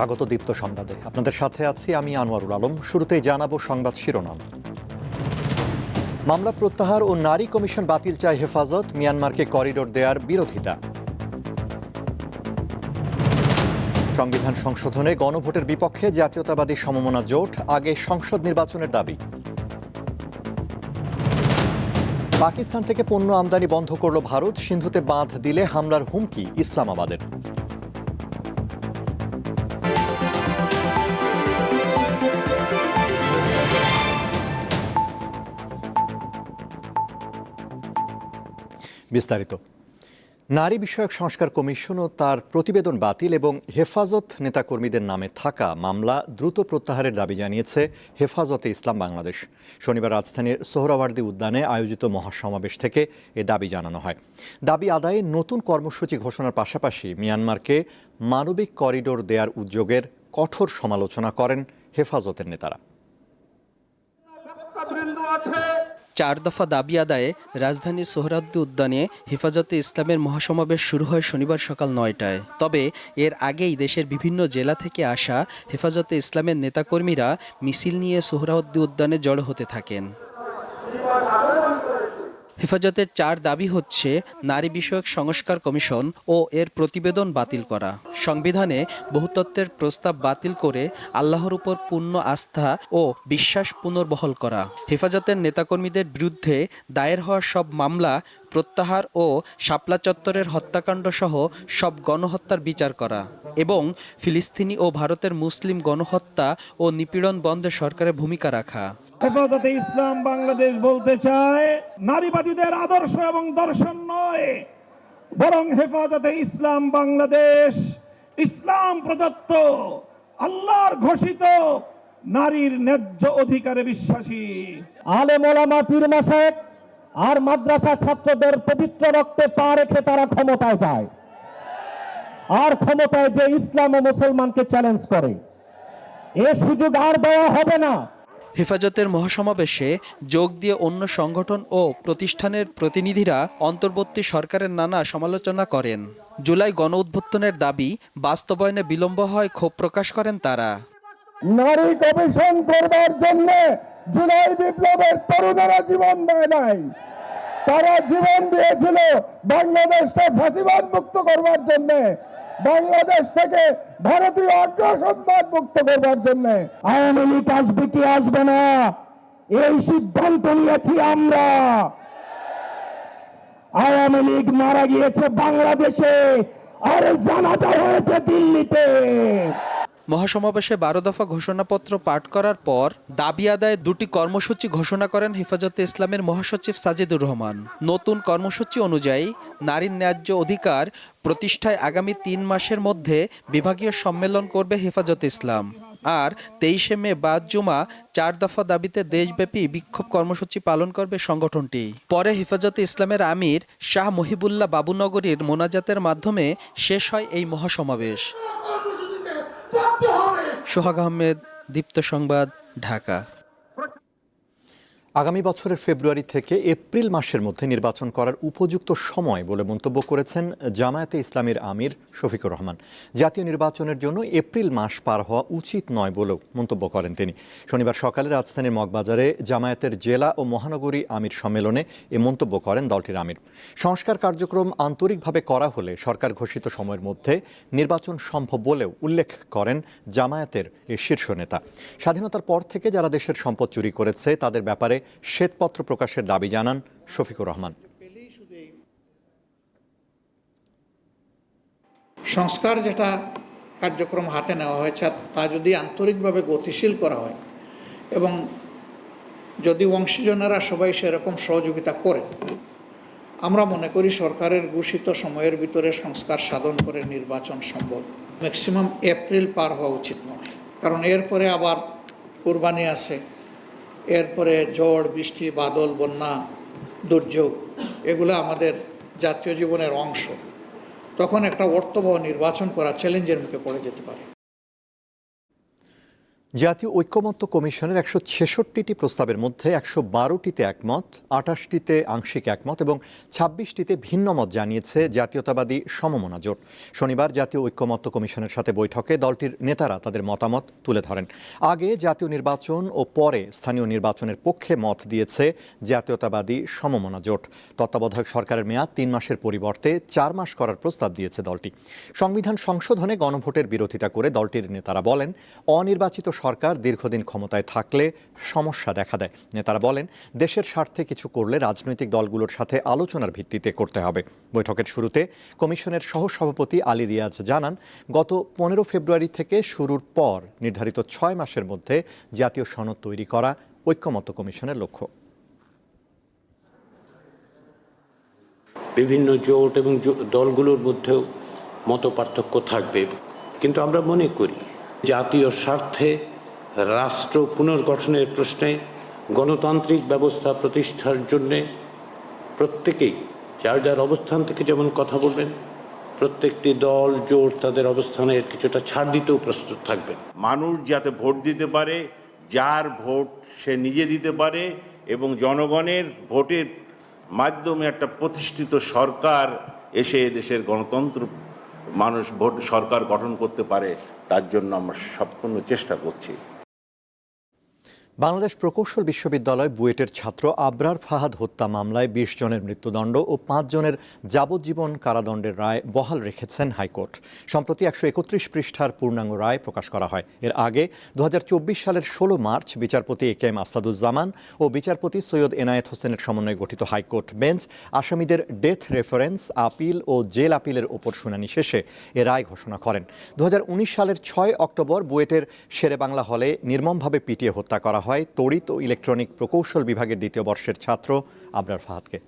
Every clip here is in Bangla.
স্বাগত দীপ্ত সংবাদে। আপনাদের সাথে আছি আমি আনোয়ারুল আলম। শুরুতেই জানাব সংবাদ শিরোনাম। মামলা প্রত্যাহার ও নারী কমিশন বাতিল চায় হেফাজত, মিয়ানমারকে করিডোর দেয়ার বিরোধিতা। সংবিধান সংশোধনে গণভোটের বিপক্ষে জাতীয়তাবাদী সমমনা জোট, আগে সংসদ নির্বাচনের দাবি। পাকিস্তান থেকে পণ্য আমদানি বন্ধ করল ভারত, সিন্ধুতে বাঁধ দিলে হামলার হুমকি ইসলামাবাদের। বিস্তারিত। নারী বিষয়ক সংস্কার কমিশন ও তার প্রতিবেদন বাতিল এবং হেফাজত নেতাকর্মীদের নামে থাকা মামলা দ্রুত প্রত্যাহারের দাবি জানিয়েছে হেফাজতে ইসলাম বাংলাদেশ। শনিবার রাজধানীর সোহরাওয়ার্দী উদ্যানে আয়োজিত মহাসমাবেশ থেকে এ দাবি জানানো হয়। দাবি আদায়ে নতুন কর্মসূচি ঘোষণার পাশাপাশি মিয়ানমারকে মানবিক করিডোর দেয়ার উদ্যোগের কঠোর সমালোচনা করেন হেফাজতের নেতারা। চার দফা দাবি আদায়ে রাজধানীর সোহরাদ্দি উদ্যানে হেফাজতে ইসলামের মহাসমাবেশ শুরু হয় শনিবার সকাল নয়টায়। তবে এর আগেই দেশের বিভিন্ন জেলা থেকে আসা হেফাজতে ইসলামের নেতাকর্মীরা মিছিল নিয়ে সোহরাউদ্দি উদ্যানে জড়ো হতে থাকেন। হেফাজতের চার দাবি হচ্ছে নারী বিষয়ক সংস্কার কমিশন ও এর প্রতিবেদন বাতিল করা। সংবিধানে বহুতত্ত্বের প্রস্তাব বাতিল করে আল্লাহর উপর পূর্ণ আস্থা ও বিশ্বাস পুনর্বহল করা। হেফাজতের নেতাকর্মীদের বিরুদ্ধে দায়ের হওয়া সব মামলা, প্রত্যাহার ও শাপলা চত্বরের হত্যাকাণ্ড সহ সব গণহত্যার বিচার করা এবং ফিলিস্তিনি ও ভারতের মুসলিম গণহত্যা ও নিপীড়ন বন্ধে সরকারের ভূমিকা রাখা। ইসলাম বাংলাদেশ বলতে চায় নারীবাদীদের আদর্শ এবং দর্শন নয়, বরং হেফাজতে ইসলাম বাংলাদেশ, ইসলাম প্রদত্ত, আল্লাহর ঘোষিত, নারীর ন্যায্য অধিকারে বিশ্বাসী। আলে মোলামা পীর মাসায়েক আর মাদ্রাসা ছাত্রদের পবিত্র রক্তে পা রেখে তারা ক্ষমতায় যায়। আর ক্ষমতায় যে ইসলাম ও মুসলমানকে চ্যালেঞ্জ করে। এ সুযোগ আর দেওয়া হবে না। হেফাজতের মহাসমাবেশে যোগ দিয়ে অন্য সংগঠন ও প্রতিষ্ঠানের প্রতিনিধিরা অন্তর্বর্তী সরকারের নানা সমালোচনা করেন। জুলাই গণ উদ্বোধনের দাবি বাস্তবায়নে বিলম্ব হয় ক্ষোভ প্রকাশ করেন তারা। নারী কমিশন করবার জন্য জুলাই বিপ্লবের তরুণেরা জীবন দেয় নাই। তারা জীবন দিয়েছিল বাংলাদেশকে ফাঁসিবাদ মুক্ত করবার জন্য। বাংলাদেশ থেকে ভারতীয় অগ্রসংবাদ মুক্ত করবার জন্য আওয়ামী লীগ আসবে কি আসবে না? এই সিদ্ধান্ত নিয়েছি আমরা। আওয়ামী লীগ মারা গিয়েছে বাংলাদেশে, আর জানাজা হয়েছে দিল্লিতে। মহাসমাবেশে বারো দফা ঘোষণাপত্র পাঠ করার পর দাবি আদায়ে দুটি কর্মসূচি ঘোষণা করেন হেফাজতে ইসলামের মহাসচিব সাজিদুর রহমান। নতুন কর্মসূচি অনুযায়ী নারীর ন্যায্য অধিকার প্রতিষ্ঠায় আগামী তিন মাসের মধ্যে বিভাগীয় সম্মেলন করবে হেফাজতে ইসলাম। আর তেইশে মে বাদ জুমা চার দফা দাবিতে দেশব্যাপী বিক্ষোভ কর্মসূচি পালন করবে সংগঠনটি। পরে হেফাজতে ইসলামের আমির শাহ মহিবুল্লাহ বাবুনগরীর মোনাজাতের মাধ্যমে শেষ হয় এই মহাসমাবেশ। সোহাগ আহমেদ দীপ্ত সংবাদ ঢাকা। আগামী বছরের ফেব্রুয়ারি থেকে এপ্রিল মাসের মধ্যে নির্বাচন করার উপযুক্ত সময় বলে মন্তব্য করেছেন জামায়াতে ইসলামের আমির শফিকুর রহমান। জাতীয় নির্বাচনের জন্য এপ্রিল মাস পার হওয়া উচিত নয় বলেও মন্তব্য করেন তিনি। শনিবার সকালে রাজধানীর মগবাজারে জামায়াতের জেলা ও মহানগরী আমির সম্মেলনে এ মন্তব্য করেন দলটির আমির। সংস্কার কার্যক্রম আন্তরিকভাবে করা হলে সরকার ঘোষিত সময়ের মধ্যে নির্বাচন সম্ভব বলেও উল্লেখ করেন জামায়াতের এ শীর্ষ নেতা। স্বাধীনতার পর থেকে যারা দেশের সম্পদ চুরি করেছে, তাদের ব্যাপারে শ্বেতপত্র প্রকাশের দাবি জানান শফিকুর রহমান। সংস্কার যেটা কার্যক্রম হাতে নেওয়া হয়েছে, তা যদি আন্তরিকভাবে গতিশীল করা হয় এবং যদি অংশীজনেরা সবাই সেরকম সহযোগিতা করে, আমরা মনে করি সরকারের ঘোষিত সময়ের ভিতরে সংস্কার সাধন করে নির্বাচন সম্ভব। ম্যাক্সিমাম এপ্রিল পার হওয়া উচিত নয়। কারণ এরপরে আবার কুরবানি আছে এরপরে ঝড়, বৃষ্টি, বাদল, বন্যা, দুর্যোগ, এগুলো আমাদের জাতীয় জীবনের অংশ। তখন একটা অর্থবহ নির্বাচন করা চ্যালেঞ্জের মুখে পড়ে যেতে পারে। জাতীয় ঐক্যমত্য কমিশনের একশো ছেষট্টিটি প্রস্তাবের মধ্যে একশো বারোটিতে একমত আটাশটিতে আংশিক একমত এবং ছাব্বিশটিতে ভিন্ন মত জানিয়েছে জাতীয়তাবাদী সমমনা জোট। শনিবার জাতীয় ঐক্যমত্য কমিশনের সাথে বৈঠকে দলটির নেতারা তাদের মতামত তুলে ধরেন। আগে জাতীয় নির্বাচন ও পরে স্থানীয় নির্বাচনের পক্ষে মত দিয়েছে জাতীয়তাবাদী সমমনা জোট। তত্ত্বাবধায়ক সরকারের মেয়াদ তিন মাসের পরিবর্তে চার মাস করার প্রস্তাব দিয়েছে দলটি। সংবিধান সংশোধনে গণভোটের বিরোধিতা করে দলটির নেতারা বলেন, অনির্বাচিত সরকার দীর্ঘদিন ক্ষমতায় থাকলে সমস্যা দেখা দেয়। নেতারা বলেন, দেশের স্বার্থে কিছু করলে রাজনৈতিক দলগুলোর সাথে আলোচনার ভিত্তিতে করতে হবে। বৈঠকের শুরুতে কমিশনের সহসভাপতি আলী রিয়াজ জানান, গত পনেরো ফেব্রুয়ারি থেকে শুরুর পর নির্ধারিত ছয় মাসের মধ্যে জাতীয় সনদ তৈরি করা ঐক্যমত্য কমিশনের লক্ষ্য। বিভিন্ন জোট এবং দলগুলোর মধ্যেও মত পার্থক্য থাকবে। কিন্তু আমরা মনে করি, জাতীয় স্বার্থে রাষ্ট্র পুনর্গঠনের প্রশ্নে গণতান্ত্রিক ব্যবস্থা প্রতিষ্ঠার জন্যে প্রত্যেকেই যার যার অবস্থান থেকে যেমন কথা বলবেন, প্রত্যেকটি দল, জোট তাদের অবস্থানের কিছুটা ছাড় দিতেও প্রস্তুত থাকবেন। মানুষ যাতে ভোট দিতে পারে, যার ভোট সে নিজে দিতে পারে এবং জনগণের ভোটের মাধ্যমে একটা প্রতিষ্ঠিত সরকার এসে দেশের গণতন্ত্র মানুষ ভোট সরকার গঠন করতে পারে, তার জন্য আমরা সম্পূর্ণ চেষ্টা করছি। বাংলাদেশ প্রকৌশল বিশ্ববিদ্যালয় বুয়েটের ছাত্র আবরার ফাহাদ হত্যা মামলায় বিশ জনের মৃত্যুদণ্ড ও পাঁচ জনের যাবজ্জীবন কারাদণ্ডের রায় বহাল রেখেছেন হাইকোর্ট। সম্প্রতি একশো একত্রিশ পৃষ্ঠার পূর্ণাঙ্গ রায় প্রকাশ করা হয়। এর আগে দু হাজার চব্বিশ সালের ষোলো মার্চ বিচারপতি এ কে এম আসাদুজ্জামান ও বিচারপতি সৈয়দ এনায়েত হোসেনের সমন্বয়ে গঠিত হাইকোর্ট বেঞ্চ আসামিদের ডেথ রেফারেন্স, আপিল ও জেল আপিলের ওপর শুনানি শেষে এ রায় ঘোষণা করেন। দু হাজার উনিশ সালের ছয় অক্টোবর বুয়েটের শেরে বাংলা হলে নির্মমভাবে পিটিয়ে হত্যা করা হয় তড়িৎ ও ইলেকট্রনিক প্রকৌশল বিভাগের দ্বিতীয় বর্ষের ছাত্র আবরার ফাহাদকে।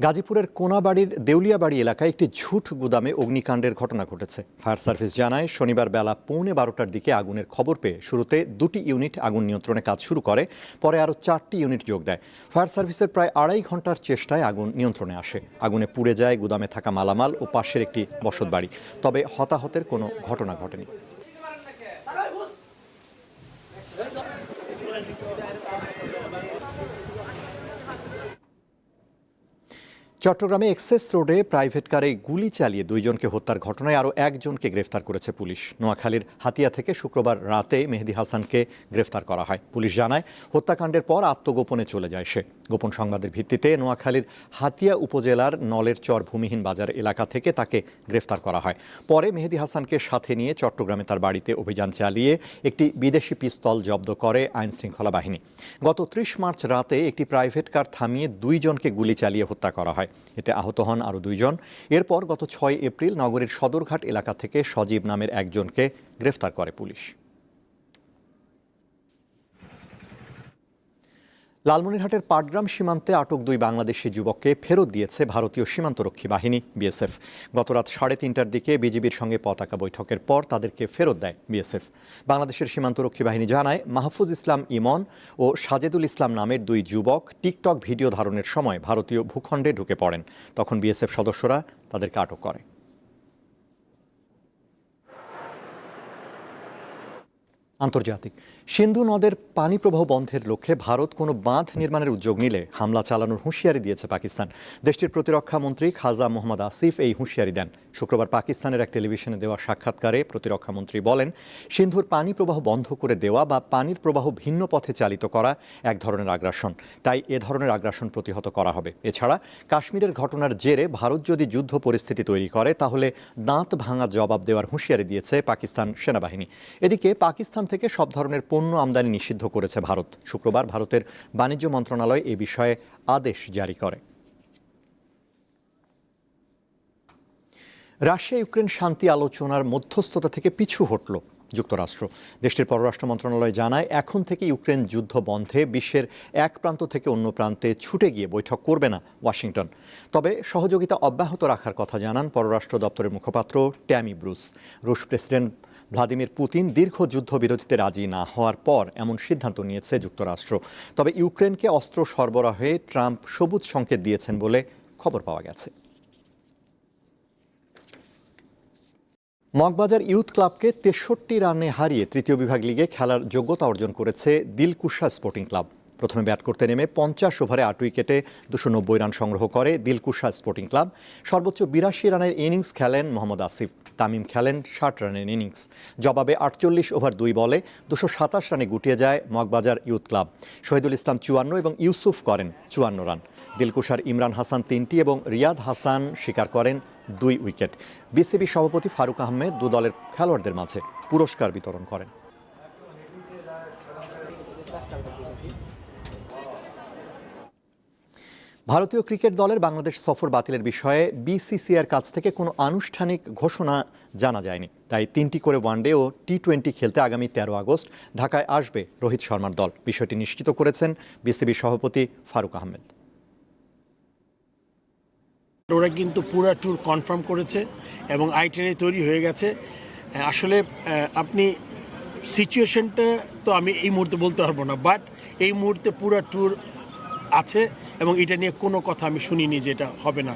গাজীপুরের কোনাবাড়ির দেউলিয়াবাড়ি এলাকায় একটি ঝুট গুদামে অগ্নিকাণ্ডের ঘটনা ঘটেছে। ফায়ার সার্ভিস জানায়, শনিবার বেলা পৌনে বারোটার দিকে আগুনের খবর পেয়ে শুরুতে দুটি ইউনিট আগুন নিয়ন্ত্রণে কাজ শুরু করে, পরে আরও চারটি ইউনিট যোগ দেয়। ফায়ার সার্ভিসের প্রায় আড়াই ঘণ্টার চেষ্টায় আগুন নিয়ন্ত্রণে আসে। আগুনে পুড়ে যায় গুদামে থাকা মালামাল ও পাশের একটি বসতবাড়ি তবে হতাহতের কোনো ঘটনা ঘটেনি। চট্টগ্রামে এক্সেস রোডে প্রাইভেট কারে গুলি চালিয়ে দুইজনকে হত্যার ঘটনায় আরও একজনকে গ্রেফতার করেছে পুলিশ। নোয়াখালীর হাতিয়া থেকে শুক্রবার রাতে মেহেদি হাসানকে গ্রেফতার করা হয়। পুলিশ জানায়, হত্যাকাণ্ডের পর আত্মগোপনে চলে যায় সে। গোপন সংবাদের ভিত্তিতে নোয়াখালীর হাতিয়া উপজেলার নলের চর ভূমিহীন বাজার এলাকা থেকে তাকে গ্রেফতার করা হয়। পরে মেহেদি হাসানকে সাথে নিয়ে চট্টগ্রামে তার বাড়িতে অভিযান চালিয়ে একটি বিদেশি পিস্তল জব্দ করে আইন শৃঙ্খলা বাহিনী। গত ত্রিশ মার্চ রাতে একটি প্রাইভেট কার থামিয়ে দুইজনকে গুলি চালিয়ে হত্যা করা হয়। এতে আহত হন আরও দুইজন। এরপর গত ছয় এপ্রিল নগরীর সদরঘাট এলাকা থেকে সজীব নামের একজনকে গ্রেফতার করে পুলিশ। লালমনিরহাটের পাটগ্রাম সীমান্তে আটক দুই বাংলাদেশি যুবককে ফেরত দিয়েছে ভারতীয় সীমান্তরক্ষী বাহিনী, বিএসএফ। গতরাত সাড়ে তিনটার দিকে বিজিবির সঙ্গে পতাকা বৈঠকের পর তাদেরকে ফেরত দেয় বিএসএফ। বাংলাদেশের সীমান্তরক্ষী বাহিনী জানায়, মাহফুজ ইসলাম ইমন ও সাজেদুল ইসলাম নামের দুই যুবক টিকটক ভিডিও ধারণের সময় ভারতীয় ভূখণ্ডে ঢুকে পড়েন। তখন বিএসএফ সদস্যরা তাদেরকে আটক করে। আন্তর্জাতিক। সিন্ধু নদের পানি প্রবাহ বন্ধের লক্ষ্যে ভারত কোনো বাঁধ নির্মাণের উদ্যোগ নিলে হামলা চালানোর হুঁশিয়ারি দিয়েছে পাকিস্তান। দেশটির প্রতিরক্ষা মন্ত্রী খাজা মোহাম্মদ আসিফ এই হুঁশিয়ারি দেন। শুক্রবার পাকিস্তানের এক টেলিভিশনে দেওয়া সাক্ষাৎকারে প্রতিরক্ষা মন্ত্রী বলেন, সিন্ধুর পানি প্রবাহ বন্ধ করে দেওয়া বা পানির প্রবাহ ভিন্ন পথে চালিত করা এক ধরনের আগ্রাসন। তাই এ ধরনের আগ্রাসন প্রতিহত করা হবে। এছাড়া, কাশ্মীরের ঘটনার জেরে ভারত যদি যুদ্ধ পরিস্থিতি তৈরি করে, তাহলে দাঁত ভাঙা জবাব দেওয়ার হুঁশিয়ারি দিয়েছে পাকিস্তান সেনাবাহিনী। এদিকে পাকিস্তান থেকে সব ধরনের পণ্য আমদানি নিষিদ্ধ করেছে ভারত। শুক্রবার ভারতের বাণিজ্য মন্ত্রণালয় এ বিষয়ে আদেশ জারি করে। রাশিয়া ইউক্রেন শান্তি আলোচনার মধ্যস্থতা থেকে পিছু হটল যুক্তরাষ্ট্র। দেশটির পররাষ্ট্র মন্ত্রণালয় জানায়, এখন থেকে ইউক্রেন যুদ্ধ বন্ধে বিশ্বের এক প্রান্ত থেকে অন্য প্রান্তে ছুটে গিয়ে বৈঠক করবে না ওয়াশিংটন। তবে সহযোগিতা অব্যাহত রাখার কথা জানান পররাষ্ট্র দপ্তরের মুখপাত্র ট্যামি ব্রুস। রুশ প্রেসিডেন্ট ভ্লাদিমির পুতিন দীর্ঘ যুদ্ধবিরতিতে রাজি না হওয়ার পর এমন সিদ্ধান্ত নিয়েছে যুক্তরাষ্ট্র। তবে ইউক্রেনকে অস্ত্র সরবরাহে ট্রাম্প সবুজ সংকেত দিয়েছেন বলে খবর পাওয়া গেছে। মগবাজার ইউথ ক্লাবকে তেষট্টি রানে হারিয়ে তৃতীয় বিভাগ লিগে খেলার যোগ্যতা অর্জন করেছে দিলকুশা স্পোর্টিং ক্লাব। প্রথমে ব্যাট করতে নেমে পঞ্চাশ ওভারে আট উইকেটে দুশো নব্বই রান সংগ্রহ করে দিলকুশা স্পোর্টিং ক্লাব। সর্বোচ্চ বিরাশি রানের ইনিংস খেলেন মোহাম্মদ আসিফ। তামিম খেলেন ষাট রানের ইনিংস। জবাবে আটচল্লিশ ওভার দুই বলে দুশো সাতাশ রানে গুটিয়ে যায় মগবাজার ইউথ ক্লাব। শহীদুল ইসলাম চুয়ান্ন এবং ইউসুফ করেন চুয়ান্ন রান। দিলকুশার ইমরান হাসান তিনটি এবং রিয়াদ হাসান শিকার করেন দুই উইকেট। বিসিবি সভাপতি ফারুক আহমেদ দু দলের খেলোয়াড়দের মাঝে পুরস্কার বিতরণ করেন। ভারতীয় ক্রিকেট দলের বাংলাদেশ সফর বাতিলের বিষয়ে বিসিসিআর কাছ থেকে কোনো আনুষ্ঠানিক ঘোষণা জানা যায়নি। তাই তিনটি করে ওয়ানডে ও টি টোয়েন্টি খেলতে আগামী তেরো আগস্ট ঢাকায় আসবে রোহিত শর্মার দল। বিষয়টি নিশ্চিত করেছেন বিসিবি সভাপতি ফারুক আহমেদ। ওরা কিন্তু পুরা ট্যুর কনফার্ম করেছে এবং আইটেনে তৈরি হয়ে গেছে। আসলে আপনি সিচুয়েশনটা তো আমি এই মুহূর্তে বলতে পারব না বাট এই মুহূর্তে পুরা ট্যুর আছে এবং এটা নিয়ে কোনো কথা আমি শুনিনি যে এটা হবে না।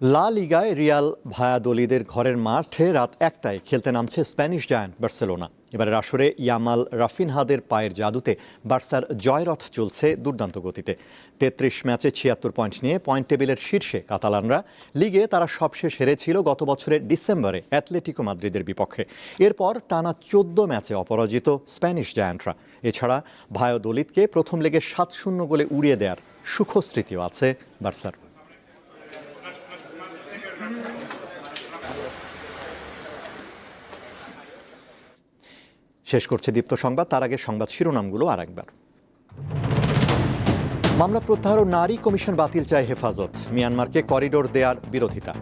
লা লিগায় রিয়াল ভায়াদলিদের ঘরের মাঠে রাত একটায় খেলতে নামছে স্প্যানিশ জায়ান্ট বার্সেলোনা। এবারের আসরে ইয়ামাল রাফিনহাদের পায়ের জাদুতে বার্সার জয়রথ চলছে দুর্দান্ত গতিতে। তেত্রিশ ম্যাচে ছিয়াত্তর পয়েন্ট নিয়ে পয়েন্ট টেবিলের শীর্ষে কাতালানরা। লিগে তারা সবশেষ হেরেছিল গত বছরের ডিসেম্বরে অ্যাথলেটিকো মাদ্রিদের বিপক্ষে। এরপর টানা চোদ্দ ম্যাচে অপরাজিত স্প্যানিশ জায়ান্টরা। এছাড়া ভায়োদলিতকে প্রথম লেগে সাত শূন্য গোলে উড়িয়ে দেওয়ার সুখস্মৃতিও আছে বার্সার। শেষ করছে দীপ্ত সংবাদ, তার আগে সংবাদ শিরোনামগুলো আর একবার মামলা প্রত্যাহার ও নারী কমিশন বাতিল চায় হেফাজত, মিয়ানমারকে করিডোর দেয়ার বিরোধিতা।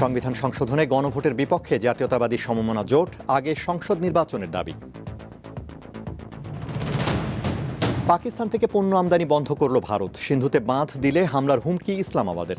সংবিধান সংশোধনে গণভোটের বিপক্ষে জাতীয়তাবাদী সমমনা জোট, আগে সংসদ নির্বাচনের দাবি। পাকিস্তান থেকে পণ্য আমদানি বন্ধ করল ভারত, সিন্ধুতে বাঁধ দিলে হামলার হুমকি ইসলামাবাদের।